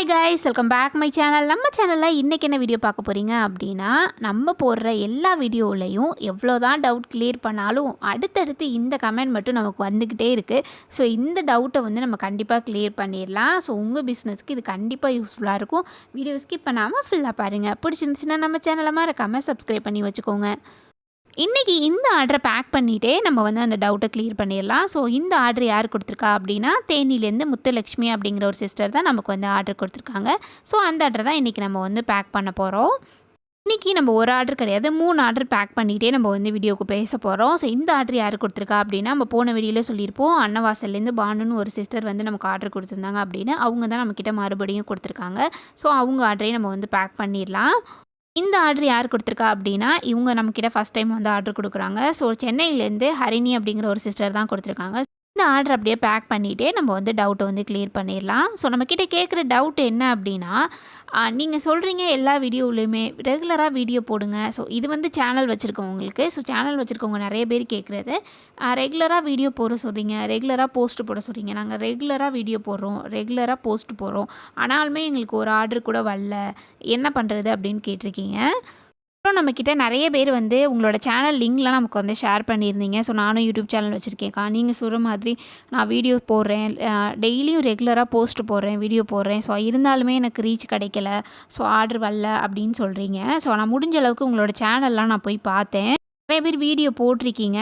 Hi guys welcome back my channel நம்ம சேனலில் இன்றைக்கி என்ன வீடியோ பார்க்க போகிறீங்க அப்படின்னா நம்ம போடுற எல்லா வீடியோவிலையும் எவ்வளோ தான் டவுட் கிளியர் பண்ணாலும் அடுத்தடுத்து இந்த கமெண்ட் மட்டும் நமக்கு வந்துக்கிட்டே இருக்குது ஸோ இந்த டவுட்டை வந்து நம்ம கண்டிப்பாக கிளியர் பண்ணிடலாம். ஸோ உங்கள் பிஸ்னஸ்க்கு இது கண்டிப்பாக யூஸ்ஃபுல்லாக இருக்கும். வீடியோ ஸ்கிப் பண்ணாமல் ஃபுல்லாக பாருங்கள் பிடிச்சிருந்துச்சுன்னா நம்ம சேனலை மறக்காமல் சப்ஸ்கிரைப் பண்ணி வச்சுக்கோங்க. இன்றைக்கி இந்த ஆர்டரை பேக் பண்ணிகிட்டே நம்ம வந்து அந்த டவுட்டை கிளியர் பண்ணிடலாம். ஸோ இந்த ஆர்டர் யார் கொடுத்துருக்கா அப்படின்னா தேனிலேருந்து முத்துலக்ஷ்மி அப்படிங்கிற ஒரு சிஸ்டர் தான் நமக்கு வந்து ஆர்டர் கொடுத்துருக்காங்க. ஸோ அந்த ஆர்டர் தான் இன்றைக்கி நம்ம வந்து பேக் பண்ண போகிறோம் இன்றைக்கி நம்ம ஒரு ஆர்டர் கிடையாது மூணு ஆர்டர் பேக் பண்ணிகிட்டே நம்ம வந்து வீடியோக்கு பேச போகிறோம் ஸோ இந்த ஆர்டர் யார் கொடுத்துருக்கா அப்படின்னா நம்ம போன வீடியோவில் சொல்லியிருப்போம். அன்னவாசல்லேருந்து பானுன்னு ஒரு சிஸ்டர் வந்து நமக்கு ஆர்டர் கொடுத்துருந்தாங்க அப்படின்னு. அவங்க தான் நம்மக்கிட்ட மறுபடியும் கொடுத்துருக்காங்க. ஸோ அவங்க ஆர்டரையும் நம்ம வந்து பேக் பண்ணிடலாம். இந்த ஆர்டர் யார் கொடுத்துருக்கா அப்படின்னா இவங்க நம்மக்கிட்ட ஃபஸ்ட் டைம் வந்து ஆர்டர் கொடுக்குறாங்க. ஸோ சென்னையிலேருந்து ஹரிணி அப்படிங்கிற ஒரு சிஸ்டர் தான் கொடுத்துருக்காங்க. இந்த ஆர்டர் அப்படியே பேக் பண்ணிகிட்டே நம்ம வந்து டவுட்டை வந்து கிளியர் பண்ணிடலாம். ஸோ நம்மக்கிட்ட கேட்குற டவுட் என்ன அப்படின்னா நீங்கள் சொல்கிறீங்க எல்லா வீடியோவிலையுமே ரெகுலராக வீடியோ போடுங்க. ஸோ இது வந்து சேனல் வச்சுருக்கவங்களுக்கு ஸோ சேனல் வச்சுருக்கவங்க நிறைய பேர் கேட்குறது ரெகுலராக வீடியோ போட சொல்கிறீங்க ரெகுலராக போஸ்ட் போட சொல்கிறீங்க நாங்கள் ரெகுலராக வீடியோ போடுறோம் ரெகுலராக போஸ்ட் போடுறோம். ஆனாலுமே எங்களுக்கு ஒரு ஆர்டர் கூட வரல. என்ன பண்ணுறது அப்படின்னு கேட்டிருக்கீங்க. அப்புறம் நம்மக்கிட்ட நிறைய பேர் வந்து உங்களோட சேனல் லிங்க்லாம் நமக்கு வந்து ஷேர் பண்ணியிருந்தீங்க. ஸோ நானும் யூடியூப் சேனல் வச்சுருக்கேன்க்கா நீங்கள் சொல்கிற மாதிரி நான் வீடியோ போடுறேன். டெய்லியும் ரெகுலராக போஸ்ட் போடுறேன் வீடியோ போடுறேன். ஸோ இருந்தாலுமே எனக்கு ரீச் கிடைக்கல. ஸோ ஆர்டர் வரல அப்படின்னு சொல்கிறீங்க ஸோ நான் முடிஞ்ச அளவுக்கு உங்களோட சேனல்லாம் நான் போய் பார்த்தேன். நிறைய பேர் வீடியோ போட்டிருக்கீங்க.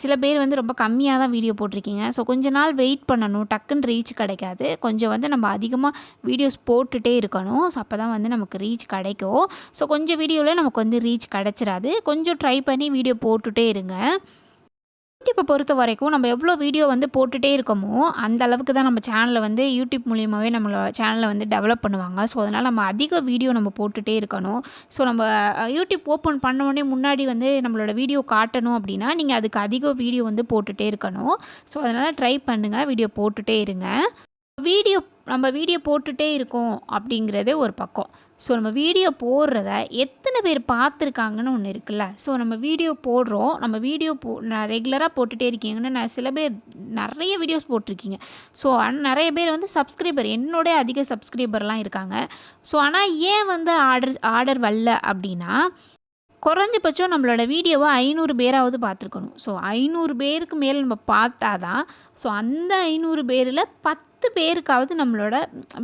சில பேர் வந்து ரொம்ப கம்மியாக தான் வீடியோ போட்டிருக்கீங்க. ஸோ கொஞ்ச நாள் வெயிட் பண்ணணும். டக்குன்னு ரீச் கிடைக்காது. கொஞ்சம் வந்து நம்ம அதிகமாக வீடியோஸ் போட்டுகிட்டே இருக்கணும். ஸோ அப்போ தான் வந்து நமக்கு ரீச் கிடைக்கும். ஸோ கொஞ்சம் வீடியோவில் நமக்கு வந்து ரீச் கிடச்சிடாது கொஞ்சம் ட்ரை பண்ணி வீடியோ போட்டுகிட்டே இருங்க. யூடியூப்பை பொறுத்த வரைக்கும் நம்ம எவ்வளோ வீடியோ வந்து போட்டுகிட்டே இருக்கோமோ அந்த அளவுக்கு தான் நம்ம சேனலில் வந்து யூடியூப் மூலியமாகவே நம்மளோட சேனலை வந்து டெவலப் பண்ணுவாங்க. ஸோ அதனால் நம்ம அதிக வீடியோ நம்ம போட்டுகிட்டே இருக்கணும். ஸோ நம்ம யூடியூப் ஓப்பன் பண்ணோடனே முன்னாடி வந்து நம்மளோட வீடியோ காட்டணும் அப்படின்னா நீங்கள் அதுக்கு அதிக வீடியோ வந்து போட்டுகிட்டே இருக்கணும். ஸோ அதனால் ட்ரை பண்ணுங்கள் வீடியோ போட்டுகிட்டே இருங்க. வீடியோ நம்ம வீடியோ போட்டுகிட்டே இருக்கோம் அப்படிங்கிறதே ஒரு பக்கம். ஸோ நம்ம வீடியோ போடுறத எத்தனை பேர் பார்த்துருக்காங்கன்னு ஒன்று இருக்குல்ல. ஸோ நம்ம வீடியோ போடுறோம். நம்ம வீடியோ போ நான் ரெகுலராக போட்டுகிட்டே இருக்கீங்கன்னு நான் சில பேர் நிறைய வீடியோஸ் போட்டிருக்கீங்க. ஸோ ஆனால் நிறைய பேர் வந்து சப்ஸ்கிரைபர் என்னோடய அதிக சப்ஸ்கிரைபர்லாம் இருக்காங்க. ஸோ ஆனால் ஏன் வந்து ஆர்டர் ஆர்டர் வரல அப்படின்னா குறைஞ்சபட்சம் நம்மளோட வீடியோவை ஐநூறு பேராவது பார்த்துருக்கணும். ஸோ ஐநூறு பேருக்கு மேலே நம்ம பார்த்தா தான் ஸோ அந்த ஐநூறு பேரில் பத்து பேருக்காவது நம்மளோட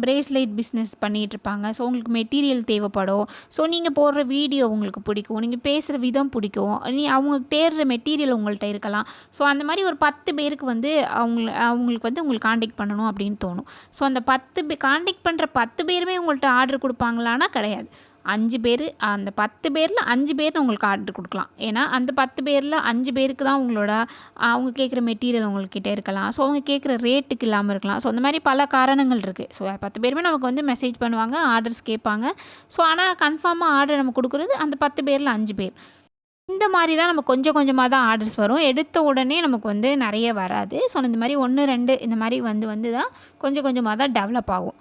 பிரேஸ்லைட் பிஸ்னஸ் பண்ணிகிட்ருப்பாங்க. ஸோ உங்களுக்கு மெட்டீரியல் தேவைப்படும். ஸோ நீங்கள் போடுற வீடியோ உங்களுக்கு பிடிக்கும். நீங்கள் பேசுகிற விதம் பிடிக்கும். நீ அவங்க தேடுற மெட்டீரியல் உங்கள்கிட்ட இருக்கலாம். ஸோ அந்த மாதிரி ஒரு பத்து பேருக்கு வந்து அவங்க அவங்களுக்கு வந்து உங்களுக்கு காண்டாக்ட் பண்ணணும் அப்படின்னு தோணும். ஸோ அந்த பத்து பே காண்டாக்ட் பண்ணுற பத்து பேருமே உங்கள்கிட்ட ஆர்டர் கொடுப்பாங்களான்னா கிடையாது. அஞ்சு பேர் அந்த பத்து பேரில் அஞ்சு பேர் உங்களுக்கு ஆர்டர் கொடுக்கலாம். ஏன்னா அந்த பத்து பேரில் அஞ்சு பேருக்கு தான் உங்களோட அவங்க கேட்குற மெட்டீரியல் உங்கள்கிட்ட இருக்கலாம். ஸோ அவங்க கேட்குற ரேட்டுக்கு இல்லாமல் இருக்கலாம். ஸோ அந்த மாதிரி பல காரணங்கள் இருக்குது ஸோ பத்து பேருமே நமக்கு வந்து மெசேஜ் பண்ணுவாங்க ஆர்டர்ஸ் கேட்பாங்க. ஸோ ஆனால் கன்ஃபார்மாக ஆர்டர் நம்ம கொடுக்குறது அந்த பத்து பேரில் அஞ்சு பேர். இந்த மாதிரி தான் நம்ம கொஞ்சம் கொஞ்சமாக தான் ஆர்டர்ஸ் வரும். எடுத்த உடனே நமக்கு வந்து நிறைய வராது. ஸோ இந்த மாதிரி ஒன்று ரெண்டு இந்த மாதிரி வந்து வந்து தான் கொஞ்சம் கொஞ்சமாக தான் டெவலப் ஆகும்.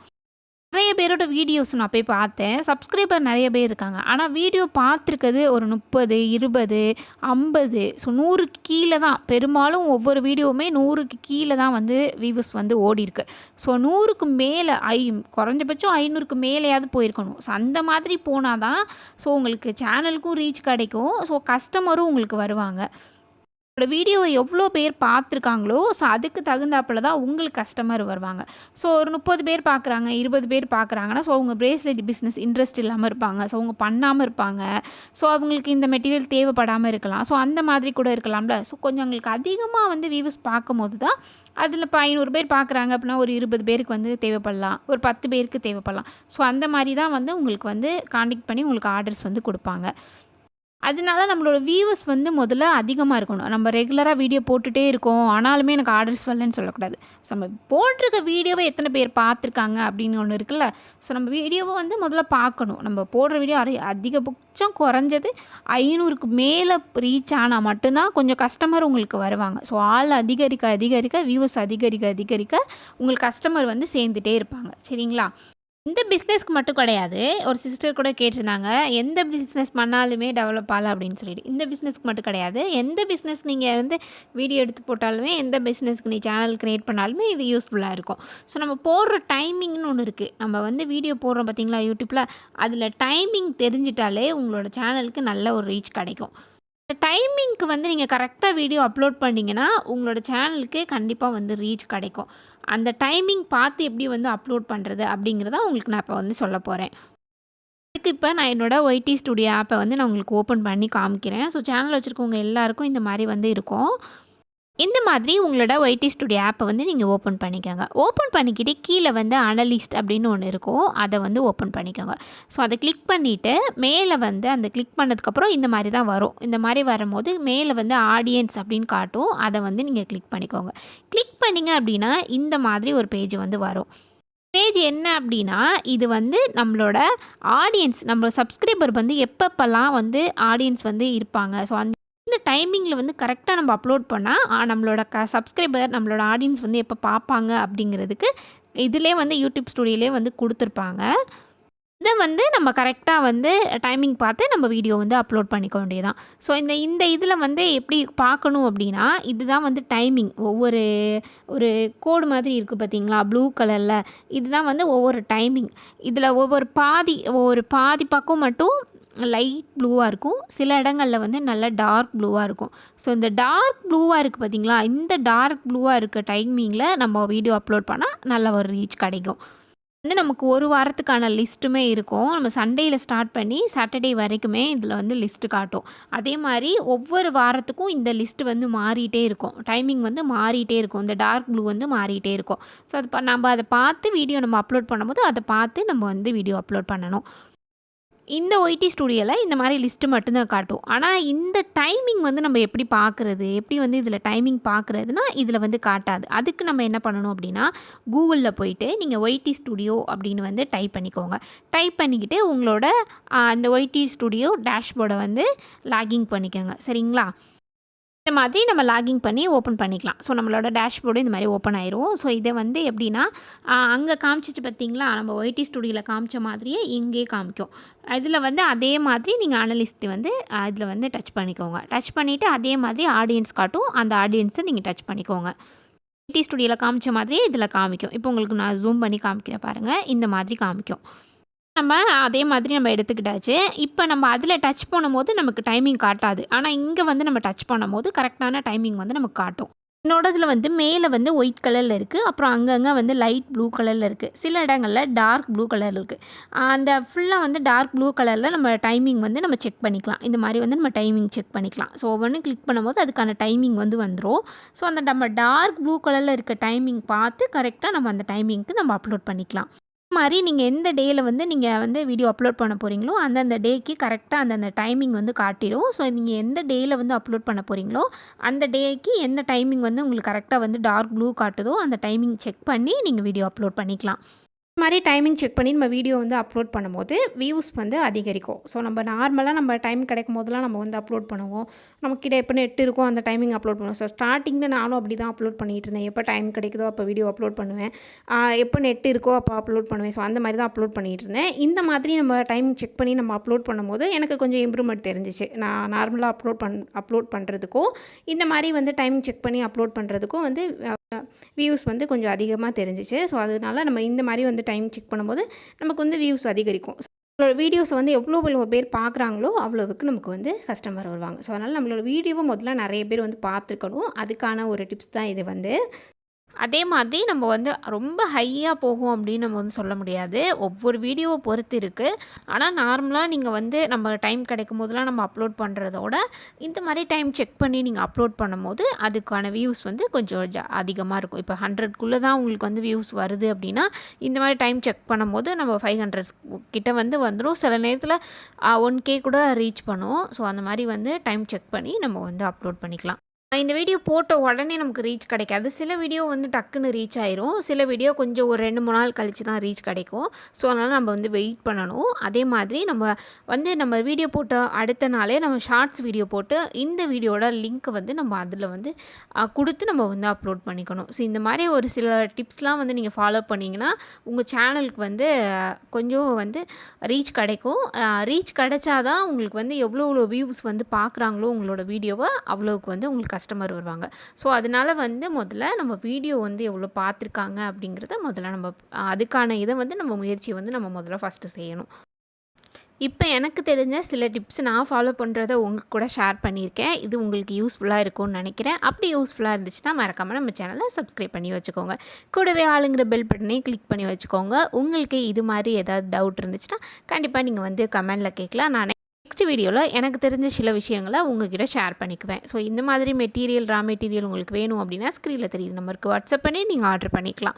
நிறைய பேரோட வீடியோஸ் நான் போய் பார்த்தேன். சப்ஸ்கிரைபர் நிறைய பேர் இருக்காங்க. ஆனால் வீடியோ பார்த்துருக்கிறது ஒரு முப்பது இருபது ஐம்பது ஸோ நூறுக்கு கீழே தான். பெரும்பாலும் ஒவ்வொரு வீடியோவுமே நூறுக்கு கீழே தான் வந்து வியூஸ் வந்து ஓடிருக்கு ஸோ நூறுக்கு மேலே ஐ குறைஞ்சபட்சம் ஐநூறுக்கு மேலேயாவது போயிருக்கணும். ஸோ அந்த மாதிரி போனால் தான் ஸோ உங்களுக்கு சேனலுக்கும் ரீச் கிடைக்கும். ஸோ கஸ்டமரும் உங்களுக்கு வருவாங்க. உங்களோட வீடியோவை எவ்வளோ பேர் பார்த்துருக்காங்களோ ஸோ அதுக்கு தகுந்தாப்பில் தான் உங்களுக்கு கஸ்டமர் வருவாங்க. ஸோ ஒரு முப்பது பேர் பார்க்குறாங்க இருபது பேர் பார்க்குறாங்கன்னா ஸோ அவங்க பிரேஸ்லெட் பிஸ்னஸ் இன்ட்ரெஸ்ட் இல்லாமல் இருப்பாங்க. ஸோ அவங்க பண்ணாமல் இருப்பாங்க. ஸோ அவங்களுக்கு இந்த மெட்டீரியல் தேவைப்படாமல் இருக்கலாம். ஸோ அந்த மாதிரி கூட இருக்கலாம்ல. ஸோ கொஞ்சம் அவங்களுக்கு அதிகமாக வந்து வியூஸ் பார்க்கும்போது தான் அதில் இப்போ ஐநூறு பேர் பார்க்குறாங்க அப்படின்னா ஒரு இருபது பேருக்கு வந்து தேவைப்படலாம். ஒரு பத்து பேருக்கு தேவைப்படலாம். ஸோ அந்த மாதிரி தான் வந்து உங்களுக்கு வந்து காண்டக்ட் பண்ணி உங்களுக்கு ஆர்டர்ஸ் வந்து கொடுப்பாங்க. அதனால நம்மளோட வியூவர்ஸ் வந்து முதல்ல அதிகமாக இருக்கணும். நம்ம ரெகுலராக வீடியோ போட்டுகிட்டே இருக்கோம். ஆனாலுமே எனக்கு ஆர்டர்ஸ் வரலன்னு சொல்லக்கூடாது. ஸோ நம்ம போட்டிருக்க வீடியோவை எத்தனை பேர் பார்த்துருக்காங்க அப்படின்னு ஒன்று இருக்குல்ல. ஸோ நம்ம வீடியோவை வந்து முதல்ல பார்க்கணும். நம்ம போடுற வீடியோ அரை அதிகபட்சம் குறைஞ்சது ஐநூறுக்கு மேலே ரீச் ஆனால் மட்டும்தான் கொஞ்சம் கஸ்டமர் உங்களுக்கு வருவாங்க. ஸோ ஆள் அதிகரிக்க அதிகரிக்க வியூவர்ஸ் அதிகரிக்க அதிகரிக்க உங்களுக்கு கஸ்டமர் வந்து சேர்ந்துட்டே இருப்பாங்க. சரிங்களா? இந்த பிஸ்னஸ்க்கு மட்டும் கிடையாது. ஒரு சிஸ்டர் கூட கேட்டிருந்தாங்க எந்த பிஸ்னஸ் பண்ணாலுமே டெவலப் ஆகலாம் அப்படின்னு சொல்லிட்டு. இந்த பிஸ்னஸ்க்கு மட்டும் கிடையாது. எந்த பிஸ்னஸ் நீங்கள் வந்து வீடியோ எடுத்து போட்டாலுமே எந்த பிஸ்னஸ்க்கு நீ சேனல் க்ரியேட் பண்ணாலுமே இது யூஸ்ஃபுல்லாக இருக்கும். ஸோ நம்ம போடுற டைமிங்னு ஒன்று இருக்குது நம்ம வந்து வீடியோ போடுறோம் பார்த்தீங்களா யூடியூப்பில் அதில் டைமிங் தெரிஞ்சிட்டாலே உங்களோட சேனலுக்கு நல்ல ஒரு ரீச் கிடைக்கும். இந்த டைமிங்க்கு வந்து நீங்கள் கரெக்டாக வீடியோ அப்லோட் பண்ணிங்கன்னா உங்களோட சேனலுக்கு கண்டிப்பாக வந்து ரீச் கிடைக்கும். அந்த டைமிங் பார்த்து எப்படி வந்து அப்லோட் பண்ணுறது அப்படிங்கிறத உங்களுக்கு நான் இப்போ வந்து சொல்ல போகிறேன் அதுக்கு இப்போ நான் என்னோடய ஒய்டி ஸ்டுடியோ ஆப்பை வந்து நான் உங்களுக்கு ஓப்பன் பண்ணி காமிக்கிறேன். ஸோ சேனல் வச்சுருக்கவங்க எல்லாருக்கும் இந்த மாதிரி வந்து இருக்கும். இந்த மாதிரி உங்களோட ஒய்டி ஸ்டுடியோ ஆப்பை வந்து நீங்கள் ஓப்பன் பண்ணிக்கோங்க. ஓப்பன் பண்ணிக்கிட்டு கீழே வந்து அனலிஸ்ட் அப்படின்னு ஒன்று இருக்கும். அதை வந்து ஓப்பன் பண்ணிக்கோங்க. ஸோ அதை கிளிக் பண்ணிவிட்டு மேலே வந்து அந்த கிளிக் பண்ணதுக்கப்புறம் இந்த மாதிரி தான் வரும். இந்த மாதிரி வரும்போது மேலே வந்து ஆடியன்ஸ் அப்படின்னு காட்டும். அதை வந்து நீங்கள் கிளிக் பண்ணிக்கோங்க. கிளிக் பண்ணிங்க அப்படின்னா இந்த மாதிரி ஒரு பேஜ் வந்து வரும். பேஜ் என்ன அப்படின்னா இது வந்து நம்மளோட ஆடியன்ஸ் நம்ம சப்ஸ்கிரைபர் வந்து எப்பப்பெல்லாம் வந்து ஆடியன்ஸ் வந்து இருப்பாங்க. ஸோ அந்த இந்த டைமிங்கில் வந்து கரெக்டாக நம்ம அப்லோட் பண்ணால் நம்மளோட க சப்ஸ்கிரைபர் நம்மளோட ஆடியன்ஸ் வந்து எப்போ பார்ப்பாங்க அப்படிங்கிறதுக்கு இதிலே வந்து யூடியூப் ஸ்டுடியோலே வந்து கொடுத்துருப்பாங்க. இதை வந்து நம்ம கரெக்டாக வந்து டைமிங் பார்த்து நம்ம வீடியோ வந்து அப்லோட் பண்ணிக்க வேண்டியதான் ஸோ இந்த இந்த இதில் வந்து எப்படி பார்க்கணும் அப்படின்னா இதுதான் வந்து டைமிங் ஒவ்வொரு ஒரு கோடு மாதிரி இருக்குது பார்த்தீங்களா ப்ளூ கலரில் இதுதான் வந்து ஒவ்வொரு டைமிங் இதில் ஒவ்வொரு பாதி ஒவ்வொரு பாதி பக்கம் மட்டும் லைட் ப்ளூவாக இருக்கும். சில இடங்களில் வந்து நல்ல டார்க் ப்ளூவாக இருக்கும். ஸோ இந்த டார்க் ப்ளூவாக இருக்குது பார்த்திங்களா? இந்த டார்க் ப்ளூவாக இருக்க டைமிங்கில் நம்ம வீடியோ அப்லோட் பண்ணால் நல்ல ஒரு ரீச் கிடைக்கும். வந்து நமக்கு ஒரு வாரத்துக்கான லிஸ்ட்டுமே இருக்கும். நம்ம சண்டேயில் ஸ்டார்ட் பண்ணி சாட்டர்டே வரைக்குமே இதில் வந்து லிஸ்ட்டு காட்டும். அதே மாதிரி ஒவ்வொரு வாரத்துக்கும் இந்த லிஸ்ட்டு வந்து மாறிட்டே இருக்கும். டைமிங் வந்து மாறிட்டே இருக்கும். இந்த டார்க் ப்ளூ வந்து மாறிட்டே இருக்கும். ஸோ அது நம்ம அதை பார்த்து வீடியோ நம்ம அப்லோட் பண்ணும்போது அதை பார்த்து நம்ம வந்து வீடியோ அப்லோட் பண்ணணும். இந்த ஒய்டி ஸ்டுடியோவில் இந்த மாதிரி லிஸ்ட்டு மட்டும்தான் காட்டும். ஆனால் இந்த டைமிங் வந்து நம்ம எப்படி பார்க்குறது எப்படி வந்து இதில் டைமிங் பார்க்குறதுனா இதில் வந்து காட்டாது. அதுக்கு நம்ம என்ன பண்ணணும் அப்படின்னா கூகுளில் போயிட்டு நீங்கள் ஒய்டி ஸ்டுடியோ அப்படின்னு வந்து டைப் பண்ணிக்கோங்க. டைப் பண்ணிக்கிட்டு உங்களோட அந்த ஒய்டி ஸ்டுடியோ டேஷ்போர்டை வந்து லாகிங் பண்ணிக்கோங்க. சரிங்களா? இந்த மாதிரி நம்ம லாகிங் பண்ணி ஓப்பன் பண்ணிக்கலாம். ஸோ நம்மளோட டேஷ்போர்டு இந்த மாதிரி ஓப்பன் ஆயிரும். ஸோ இதை வந்து எப்படின்னா அங்கே காமிச்சிச்சு பார்த்தீங்களா? நம்ம ஒய்டி ஸ்டுடியோவில் காமிச்ச மாதிரியே இங்கே காமிக்கும். இதில் வந்து அதே மாதிரி நீங்கள் அனலிஸ்ட் வந்து இதில் வந்து டச் பண்ணிக்கோங்க. டச் பண்ணிவிட்டு அதே மாதிரி ஆடியன்ஸ் காட்டும். அந்த ஆடியன்ஸை நீங்கள் டச் பண்ணிக்கோங்க. ஒய்டி ஸ்டுடியோவில் காமிச்ச மாதிரியே இதில் காமிக்கும். இப்போ உங்களுக்கு நான் ஜூம் பண்ணி காமிக்கிறேன் பாருங்கள் இந்த மாதிரி காமிக்கும். நம்ம அதே மாதிரி நம்ம எடுத்துக்கிட்டாச்சு. இப்போ நம்ம அதில் டச் பண்ணும்போது நமக்கு டைமிங் காட்டாது. ஆனால் இங்கே வந்து நம்ம டச் பண்ணும்போது கரெக்டான டைமிங் வந்து நமக்கு காட்டும். என்னோட இதில் வந்து மேலே வந்து ஒயிட் கலரில் இருக்குது அப்புறம் அங்கங்கே வந்து லைட் ப்ளூ கலரில் இருக்குது சில இடங்களில் டார்க் ப்ளூ கலரில் இருக்குது அந்த ஃபுல்லாக வந்து டார்க் ப்ளூ கலரில் நம்ம டைமிங் வந்து நம்ம செக் பண்ணிக்கலாம். இந்த மாதிரி வந்து நம்ம டைமிங் செக் பண்ணிக்கலாம். ஸோ ஒவ்வொன்றும் கிளிக் பண்ணும்போது அதுக்கான டைமிங் வந்து வந்துடும் ஸோ அந்த நம்ம டார்க் ப்ளூ கலரில் இருக்க டைமிங் பார்த்து கரெக்டாக நம்ம அந்த டைமிங்க்கு நம்ம அப்லோட் பண்ணிக்கலாம். மாதிரி நீங்கள் எந்த டேயில் வந்து நீங்கள் வந்து வீடியோ அப்லோட் பண்ண போகிறீங்களோ அந்தந்த டேக்கு கரெக்டாக அந்தந்த டைமிங் வந்து காட்டிடும் ஸோ நீங்கள் எந்த டேயில் வந்து அப்லோட் பண்ண போகிறீங்களோ அந்த டேக்கு எந்த டைமிங் வந்து உங்களுக்கு கரெக்டாக வந்து டார்க் ப்ளூ காட்டுதோ அந்த டைமிங் செக் பண்ணி நீங்கள் வீடியோ அப்லோட் பண்ணிக்கலாம். மாதிரி டைமிங் செக் பண்ணி நம்ம வீடியோ வந்து அப்லோட் பண்ணும்போது வியூஸ் வந்து அதிகரிக்கும். ஸோ நம்ம நார்மலாக நம்ம டைம் கிடைக்கும் போதெல்லாம் நம்ம வந்து அப்லோட் பண்ணுவோம். நம்மக்கிட்ட எப்போ நெட் இருக்கோ அந்த டைமிங் அப்லோட் பண்ணுவோம். ஸோ ஸ்டார்டிங்கில் நானும் அப்படி தான் அப்லோட் பண்ணிகிட்டு இருந்தேன். எப்போ டைம் கிடைக்குதோ அப்போ வீடியோ அப்லோட் பண்ணுவேன். எப்போ நெட் இருக்கோ அப்போ அப்லோட் பண்ணுவேன். ஸோ அந்த மாதிரி தான் அப்லோட் பண்ணிகிட்டு இருந்தேன். இந்த மாதிரி நம்ம டைமிங் செக் பண்ணி நம்ம அப்லோட் பண்ணும்போது எனக்கு கொஞ்சம் இம்ப்ரூவ்மெண்ட் தெரிஞ்சிச்சு. நான் நார்மலாக அப்லோட் பண் அப்லோட் பண்ணுறதுக்கும் இந்த மாதிரி வந்து டைமிங் செக் பண்ணி அப்லோட் பண்ணுறதுக்கும் வந்து வியூஸ் வந்து கொஞ்சம் அதிகமாக தெரிஞ்சிச்சு. ஸோ அதனால் நம்ம இந்த மாதிரி வந்து டைம் செக் பண்ணும்போது நமக்கு வந்து வியூஸ் அதிகரிக்கும். நம்மளோட வீடியோஸை வந்து எவ்வளோ எவ்வளோ பேர் பார்க்குறாங்களோ அவ்வளோவுக்கு நமக்கு வந்து கஸ்டமர் வருவாங்க. ஸோ அதனால் நம்மளோட வீடியோவை முதல்ல நிறைய பேர் வந்து பார்த்துருக்கணும். அதுக்கான ஒரு டிப்ஸ் தான் இது வந்து. அதே மாதிரி நம்ம வந்து ரொம்ப ஹையாக போகும் அப்படின்னு நம்ம வந்து சொல்ல முடியாது. ஒவ்வொரு வீடியோவை பொறுத்து இருக்குது ஆனால் நார்மலாக நீங்கள் வந்து நம்ம டைம் கிடைக்கும் போதெல்லாம் நம்ம அப்லோட் பண்ணுறதோட இந்த மாதிரி டைம் செக் பண்ணி நீங்கள் அப்லோட் பண்ணும்போது அதுக்கான வியூஸ் வந்து கொஞ்சம் அதிகமாக இருக்கும். இப்போ ஹண்ட்ரட்குள்ளே தான் உங்களுக்கு வந்து வியூஸ் வருது அப்படின்னா இந்த மாதிரி டைம் செக் பண்ணும்போது நம்ம ஃபைவ் ஹண்ட்ரட் கிட்ட வந்து வந்துடும் சில நேரத்தில் ஒன் கே கூட ரீச் பண்ணுவோம் ஸோ அந்த மாதிரி வந்து டைம் செக் பண்ணி நம்ம வந்து அப்லோட் பண்ணிக்கலாம். இந்த வீடியோ போட்ட உடனே நமக்கு ரீச் கிடைக்காது. சில வீடியோ வந்து டக்குன்னு ரீச் ஆயிரும். சில வீடியோ கொஞ்சம் ஒரு ரெண்டு மூணு நாள் கழித்து தான் ரீச் கிடைக்கும். ஸோ அதனால் நம்ம வந்து வெயிட் பண்ணணும். அதே மாதிரி நம்ம வந்து நம்ம வீடியோ போட்ட அடுத்த நாளே நம்ம ஷார்ட்ஸ் வீடியோ போட்டு இந்த வீடியோட லிங்க்கை வந்து நம்ம அதில் வந்து கொடுத்து நம்ம வந்து அப்லோட் பண்ணிக்கணும். ஸோ இந்த மாதிரி ஒரு சில டிப்ஸ்லாம் வந்து நீங்கள் ஃபாலோ பண்ணிங்கன்னா உங்கள் சேனலுக்கு வந்து கொஞ்சம் வந்து ரீச் கிடைக்கும். ரீச் கிடைச்சாதான் உங்களுக்கு வந்து எவ்வளோ எவ்வளோ வியூஸ் வந்து பார்க்குறாங்களோ உங்களோட வீடியோவை அவ்வளோவுக்கு வந்து உங்களுக்கு கஸ்டமர் வருவாங்க. ஸோ அதனால் வந்து முதல்ல நம்ம வீடியோ வந்து எவ்வளோ பார்த்துருக்காங்க அப்படிங்கிறத முதல்ல நம்ம அதுக்கான இதை வந்து நம்ம முயற்சியை வந்து நம்ம முதல்ல ஃபஸ்ட்டு செய்யணும். இப்போ எனக்கு தெரிஞ்ச சில டிப்ஸ் நான் ஃபாலோ பண்ணுறத உங்களுக்கு கூட ஷேர் பண்ணியிருக்கேன். இது உங்களுக்கு யூஸ்ஃபுல்லாக இருக்கும்னு நினைக்கிறேன். அப்படி யூஸ்ஃபுல்லாக இருந்துச்சுன்னா மறக்காமல் நம்ம சேனலை சப்ஸ்கிரைப் பண்ணி வச்சுக்கோங்க. கூடவே ஆளுங்கிற பெல் பட்டனையும் கிளிக் பண்ணி வச்சுக்கோங்க. உங்களுக்கு இது மாதிரி ஏதாவது டவுட் இருந்துச்சுன்னா கண்டிப்பாக நீங்கள் வந்து கமெண்டில் கேட்கலாம். நான் நெக்ஸ்ட் வீடியோவில் எனக்கு தெரிஞ்ச சில விஷயங்களை உங்ககிட்ட ஷேர் பண்ணிக்குவேன். ஸோ இந்த மாதிரி மெட்டீரியல் ரா மெட்டீரியல் உங்களுக்கு வேணும் அப்படின்னா ஸ்க்ரீனில் தெரியுது நம்பருக்கு வாட்ஸ்அப் பண்ணி நீங்கள் ஆர்டர் பண்ணிக்கலாம்.